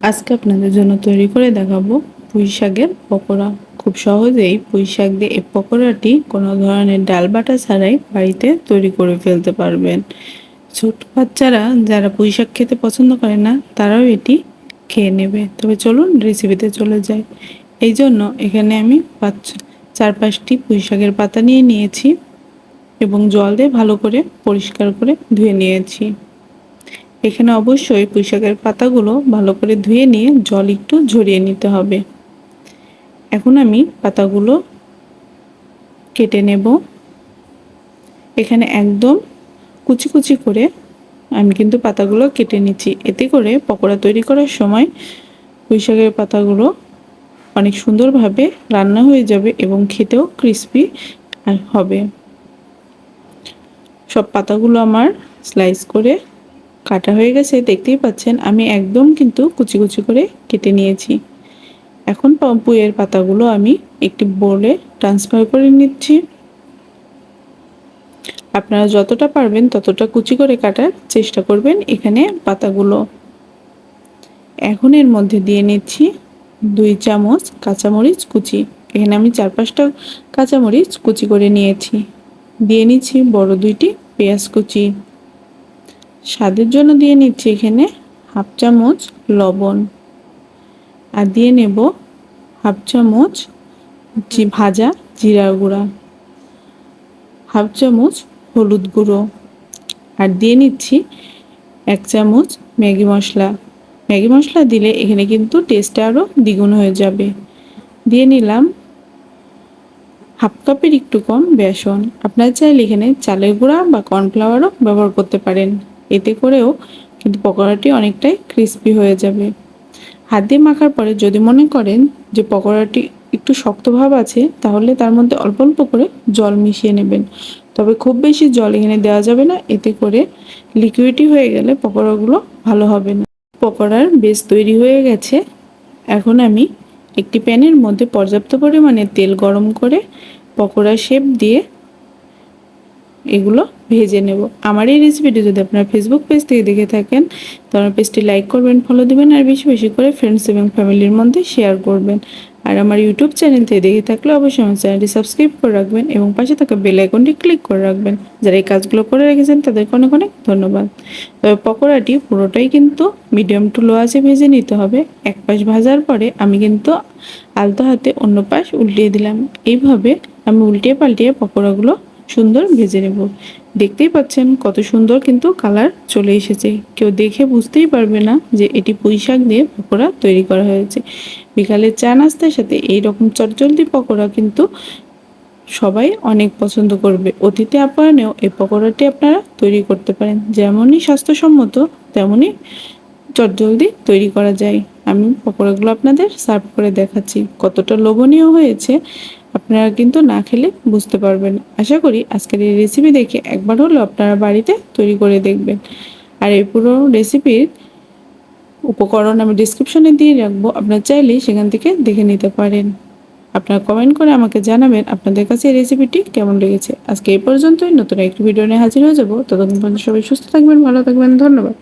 আজকে আপনাদের জন্য তৈরি করে দেখাবো পুঁই শাকের পকোড়া। খুব সহজেই পুঁই শাক দিয়ে এই পকোড়াটি কোনো ধরনের ডাল বাটা ছাড়াই বাড়িতে তৈরি করে ফেলতে পারবেন। ছোট বাচ্চারা যারা পুঁই শাক খেতে পছন্দ করে না, তারাও এটি খেয়ে নেবে। তবে চলুন রেসিপিতে চলে যাই। এই জন্য এখানে আমি পাঁচ, চার পাঁচটি পুঁই শাকের পাতা নিয়ে নিয়েছি এবং জল দিয়ে ভালো করে পরিষ্কার করে ধুয়ে নিয়েছি। এখানে অবশ্যই পুঁইশাকের পাতাগুলো ভালো করে ধুয়ে নিয়ে জল একটু ঝরিয়ে নিতে হবে। এখন আমি পাতাগুলো কেটে নেব। এখানে একদম কুচি কুচি করে আমি কিন্তু পাতাগুলো কেটে নিচ্ছি। এতে করে পকোড়া তৈরি করার সময় পুঁইশাকের পাতাগুলো অনেক সুন্দরভাবে রান্না হয়ে যাবে এবং খেতেও ক্রিস্পি হবে। সব পাতাগুলো আমার স্লাইস করে কাটা হয়ে গেছে, দেখতেই পাচ্ছেন, আমি একদম কিন্তু কুচি কুচি করে কেটে নিয়েছি। এখন পুঁয়ের পাতাগুলো আমি একটি বোলে ট্রান্সফার করে নিচ্ছি। আপনারা যতটা পারবেন ততটা কুচি করে কাটার চেষ্টা করবেন এখানে পাতাগুলো। এখন এর মধ্যে দিয়ে নিচ্ছি দুই চামচ কাঁচামরিচ কুচি। এখানে আমি চার পাঁচটা কাঁচামরিচ কুচি করে নিয়েছি। দিয়ে নিচ্ছি বড় দুইটি পেঁয়াজ কুচি। স্বাদের জন্য দিয়ে নিচ্ছি এখানে হাফ চামচ লবণ। আর দিয়ে নেব হাফ চামচ ভাজা জিরা গুঁড়া। হাফ চামচ হলুদ গুঁড়ো। আর দিয়ে নিচ্ছি এক চামচ ম্যাগি মশলা। ম্যাগি মশলা দিলে এখানে কিন্তু টেস্টটা আরও দ্বিগুণ হয়ে যাবে। দিয়ে নিলাম হাফ কাপের একটু কম বেসন। আপনার চাইলে এখানে চালের গুঁড়া বা কর্নফ্লাওয়ারও ব্যবহার করতে পারেন। এতে করেও কিন্তু পকোড়াটি অনেকটাই ক্রিস্পি হয়ে যাবে। হাত দিয়ে মাখার পরে যদি মনে করেন যে পকোড়াটি একটু শক্ত ভাব আছে, তাহলে তার মধ্যে অল্প অল্প করে জল মিশিয়ে নেবেন। তবে খুব বেশি জল এখানে দেওয়া যাবে না, এতে করে লিকুইডই হয়ে গেলে পকোড়াগুলো ভালো হবে না। পকোড়ার বেশ তৈরি হয়ে গেছে। এখন আমি একটি প্যানের মধ্যে পর্যাপ্ত পরিমাণে তেল গরম করে পকোড়া শেপ দিয়ে এগুলো ভেজে নেব। আমার এই রেসিপিটি যদি আপনার ফেসবুক পেজ থেকে দেখে থাকেন, তো আমার পেজটি লাইক করবেন ফলো দেবেন, আর বেশি বেশি করে ফ্রেন্ডস এবং ফ্যামিলির মধ্যে শেয়ার করবেন। আর আমার ইউটিউব চ্যানেল থেকে দেখে থাকলে অবশ্যই আমার চ্যানেলটি সাবস্ক্রাইব করে রাখবেন এবং পাশে থাকা বেল আইকনটি ক্লিক করে রাখবেন। যারা এই কাজগুলো করে রেখেছেন, তাদেরকে অনেক অনেক ধন্যবাদ। তবে পকোড়াটি পুরোটাই কিন্তু মিডিয়াম টু লো আছে ভেজে নিতে হবে। এক পাশ ভাজার পরে আমি কিন্তু আলতো হাতে অন্য পাশ উল্টিয়ে দিলাম। এইভাবে আমি উল্টিয়ে পাল্টিয়ে পকোড়াগুলো সুন্দর ভেজে নেব। দেখতেই পাচ্ছেন কত সুন্দর কিন্তু কালার চলে এসেছে। কেউ দেখে বুঝতেই পারবে না যে এটি পুঁই শাক দিয়ে পকোড়া তৈরি করা হয়েছে। বিকালে চা নাস্তার সাথে এই রকম চটজলদি পকোড়া কিন্তু সবাই অনেক পছন্দ করবে। অতিথি আপ্যায়নেও এই পকোড়াটি আপনারা তৈরি করতে পারেন। যেমনই স্বাস্থ্যসম্মত, তেমনই চটজলদি তৈরি করা যায়। আমি পকোড়াগুলো আপনাদের সার্ভ করে দেখাচ্ছি। কতটা লোভনীয় হয়েছে, আপনারা কিন্তু না খেলে বুঝতে পারবেন। আশা করি আজকের এই রেসিপি দেখে একবার হলেও আপনারা বাড়িতে তৈরি করে দেখবেন। আর এই পুরো রেসিপির উপকরণ আমি ডিসক্রিপশনে দিয়ে রাখব। আপনার চাইলে সেখান থেকে দেখে নিতে পারেন। আপনারা কমেন্ট করে আমাকে জানাবেন আপনাদের কাছে এই রেসিপিটি কেমন লেগেছে। আজকে এই পর্যন্তই। নতুন একটি ভিডিও নিয়ে হাজির হয়ে যাব। ততক্ষণ পর্যন্ত সবাই সুস্থ থাকবেন, ভালো থাকবেন। ধন্যবাদ।